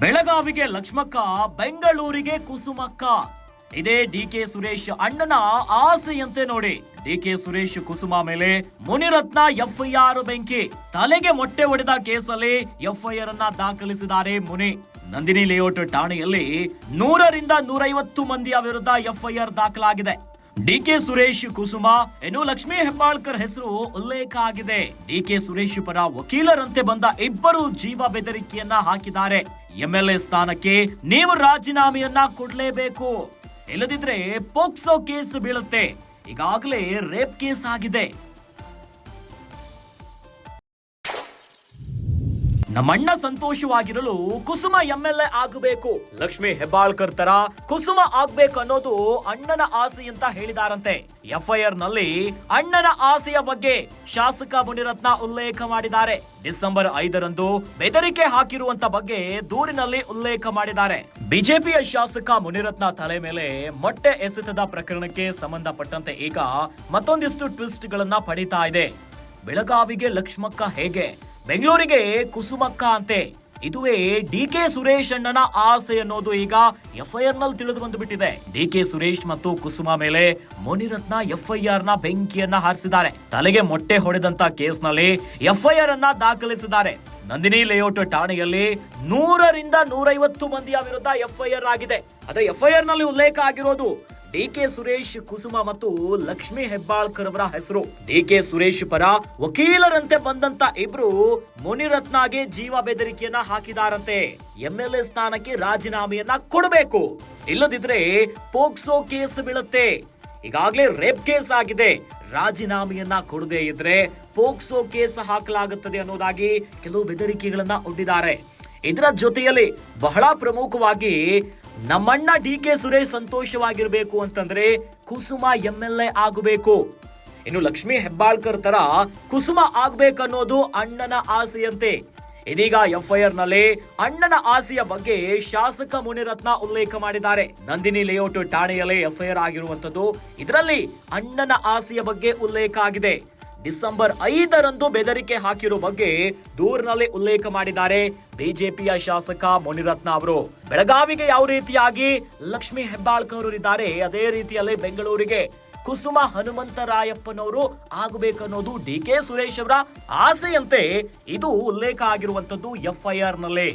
ಬೆಳಗಾವಿಗೆ ಲಕ್ಷ್ಮಕ್ಕ, ಬೆಂಗಳೂರಿಗೆ ಕುಸುಮಕ್ಕ. ಇದೇ ಡಿ ಕೆ ಸುರೇಶ್ ಅಣ್ಣನ ಆಸೆಯಂತೆ ನೋಡಿ. ಡಿ ಕೆ ಸುರೇಶ್ ಕುಸುಮ ಮೇಲೆ ಮುನಿರತ್ನ ಎಫ್ಐಆರ್ ಬೆಂಕಿ. ತಲೆಗೆ ಮೊಟ್ಟೆ ಹೊಡೆದ ಕೇಸಲ್ಲಿ ಎಫ್ಐಆರ್ ಅನ್ನ ದಾಖಲಿಸಿದ್ದಾರೆ ಮುನಿ. ನಂದಿನಿ ಲೇಔಟ್ ಠಾಣೆಯಲ್ಲಿ ನೂರರಿಂದ ನೂರೈವತ್ತು ಮಂದಿಯ ವಿರುದ್ಧ ಎಫ್ಐಆರ್ ದಾಖಲಾಗಿದೆ. D K Suresh Kusuma. ಇನ್ನು ಲಕ್ಷ್ಮೀ ಹೆಬ್ಬಾಳ್ಕರ್ ಹೆಸರು ಉಲ್ಲೇಖ ಆಗಿದೆ. ಡಿಕೆ ಸುರೇಶ್ ಪರ ವಕೀಲರಂತೆ ಬಂದ ಇಬ್ಬರು ಜೀವ ಬೆದರಿಕೆಯನ್ನ ಹಾಕಿದ್ದಾರೆ. ಎಂಎಲ್ಎ ಸ್ಥಾನಕ್ಕೆ ನೀವು ರಾಜೀನಾಮೆಯನ್ನ ಕೊಡ್ಲೇಬೇಕು. ಇಲ್ಲದಿದ್ರೆ ಪೋಕ್ಸೋ ಕೇಸ್ ಬೀಳುತ್ತೆ. ಈಗಾಗಲೇ ರೇಪ್ ಕೇಸ್ ಆಗಿದೆ. ನಮ್ಮಣ್ಣ ಸಂತೋಷವಾಗಿರಲು ಕುಸುಮ ಎಂಎಲ್ಎ ಆಗಬೇಕು. ಲಕ್ಷ್ಮಿ ಹೆಬ್ಬಾಳ್ಕರ್ ತರ ಕುಸುಮ ಆಗ್ಬೇಕು ಅನ್ನೋದು ಅಣ್ಣನ ಆಸೆ ಅಂತ ಹೇಳಿದಾರಂತೆ. ಎಫ್ಐಆರ್ನಲ್ಲಿ ಅಣ್ಣನ ಆಸೆಯ ಬಗ್ಗೆ ಶಾಸಕ ಮುನಿರತ್ನ ಉಲ್ಲೇಖ ಮಾಡಿದ್ದಾರೆ. ಡಿಸೆಂಬರ್ ಐದರಂದು ಬೆದರಿಕೆ ಹಾಕಿರುವಂತ ಬಗ್ಗೆ ದೂರಿನಲ್ಲಿ ಉಲ್ಲೇಖ ಮಾಡಿದ್ದಾರೆ. ಬಿಜೆಪಿಯ ಶಾಸಕ ಮುನಿರತ್ನ ತಲೆ ಮೇಲೆ ಮೊಟ್ಟೆ ಎಸೆತದ ಪ್ರಕರಣಕ್ಕೆ ಸಂಬಂಧಪಟ್ಟಂತೆ ಈಗ ಮತ್ತೊಂದಿಷ್ಟು ಟ್ವಿಸ್ಟ್ ಗಳನ್ನ ಪಡೀತಾ ಇದೆ. ಬೆಳಗಾವಿಗೆ ಲಕ್ಷ್ಮಕ್ಕ ಹೇಗೆ? ಬೆಂಗಳೂರಿಗೆ ಕುಸುಮಕ್ಕ ಅಂತೆ. ಇದುವೇ ಡಿ ಕೆ ಸುರೇಶ್ ಅಣ್ಣನ ಆಸೆ ಅನ್ನೋದು ಈಗ ಎಫ್ಐಆರ್ನಲ್ಲಿ ತಿಳಿದು ಬಂದು ಬಿಟ್ಟಿದೆ ಡಿ ಕೆ ಸುರೇಶ್ ಮತ್ತು ಕುಸುಮ ಮೇಲೆ ಮುನಿರತ್ನ ಎಫ್ಐಆರ್ನ ಬೆಂಕಿಯನ್ನ ಹಾರಿಸಿದ್ದಾರೆ. ತಲೆಗೆ ಮೊಟ್ಟೆ ಹೊಡೆದಂತ ಕೇಸ್ನಲ್ಲಿ ಎಫ್ಐಆರ್ ಅನ್ನ ದಾಖಲಿಸಿದ್ದಾರೆ. ನಂದಿನಿ ಲೇಔಟ್ ಠಾಣೆಯಲ್ಲಿ ನೂರರಿಂದ ನೂರೈವತ್ತು ಮಂದಿಯ ವಿರುದ್ಧ ಎಫ್ಐಆರ್ ಆಗಿದೆ. ಅದೇ ಎಫ್ಐಆರ್ನಲ್ಲಿ ಉಲ್ಲೇಖ ಆಗಿರೋದು ಡಿ ಕೆ ಸುರೇಶ್ ಕುಸುಮ ಮತ್ತು ಲಕ್ಷ್ಮಿ ಹೆಬ್ಬಾಳ್ಕರ್ ಅವರ ಹೆಸರು. ಡಿ ಕೆ ಸುರೇಶ್ ಪರ ವಕೀಲರಂತೆ ಬಂದಂತ ಇಬ್ರು ಮುನಿರತ್ನಗೆ ಜೀವ ಬೆದರಿಕೆಯನ್ನ ಹಾಕಿದಾರಂತೆ. ಎಂಎಲ್ಎ ಸ್ಥಾನಕ್ಕೆ ರಾಜೀನಾಮೆಯನ್ನ ಕೊಡಬೇಕು. ಇಲ್ಲದಿದ್ರೆ ಪೋಕ್ಸೋ ಕೇಸ್ ಬೀಳುತ್ತೆ. ಈಗಾಗಲೇ ರೇಪ್ ಕೇಸ್ ಆಗಿದೆ. ರಾಜೀನಾಮೆಯನ್ನ ಕೊಡದೇ ಇದ್ರೆ ಪೋಕ್ಸೋ ಕೇಸ್ ಹಾಕಲಾಗುತ್ತದೆ ಅನ್ನೋದಾಗಿ ಕೆಲವು ಬೆದರಿಕೆಗಳನ್ನ ಒಡ್ಡಿದ್ದಾರೆ. ಇದರ ಜೊತೆಯಲ್ಲಿ ಬಹಳ ಪ್ರಮುಖವಾಗಿ ನಮ್ಮಣ್ಣ ಡಿ ಕೆ ಸುರೇಶ್ ಸಂತೋಷವಾಗಿರ್ಬೇಕು ಅಂತಂದ್ರೆ ಕುಸುಮ ಎಂ ಎಲ್ ಎ ಆಗಬೇಕು. ಇನ್ನು ಲಕ್ಷ್ಮಿ ಹೆಬ್ಬಾಳ್ಕರ್ ತರ ಕುಸುಮ ಆಗ್ಬೇಕನ್ನೋದು ಅಣ್ಣನ ಆಸೆಯಂತೆ. ಇದೀಗ ಎಫ್ಐಆರ್ನಲ್ಲಿ ಅಣ್ಣನ ಆಸೆಯ ಬಗ್ಗೆ ಶಾಸಕ ಮುನಿರತ್ನ ಉಲ್ಲೇಖ ಮಾಡಿದ್ದಾರೆ. ನಂದಿನಿ ಲೇಔಟ್ ಠಾಣೆಯಲ್ಲಿ ಎಫ್ಐಆರ್ ಆಗಿರುವಂತದ್ದು ಇದರಲ್ಲಿ ಅಣ್ಣನ ಆಸೆಯ ಬಗ್ಗೆ ಉಲ್ಲೇಖ ಆಗಿದೆ. ಡಿಸೆಂಬರ್ ಐದರಂದು ಬೆದರಿಕೆ ಹಾಕಿರೋ ಬಗ್ಗೆ ದೂರಿನಲ್ಲಿ ಉಲ್ಲೇಖ ಮಾಡಿದ್ದಾರೆ ಬಿಜೆಪಿಯ ಶಾಸಕ ಮುನಿರತ್ನ ಅವರು. ಬೆಳಗಾವಿಗೆ ಯಾವ ರೀತಿಯಾಗಿ ಲಕ್ಷ್ಮಿ ಹೆಬ್ಬಾಳ್ಕರ್ ಇದ್ದಾರೆ ಅದೇ ರೀತಿಯಲ್ಲಿ ಬೆಂಗಳೂರಿಗೆ ಕುಸುಮ ಹನುಮಂತರಾಯಪ್ಪನವರು ಆಗಬೇಕನ್ನೋದು ಡಿ ಕೆ ಸುರೇಶ್ ಅವರ ಆಸೆಯಂತೆ ಇದು ಉಲ್ಲೇಖ ಆಗಿರುವಂತದ್ದು ಎಫ್ಐಆರ್ನಲ್ಲಿ.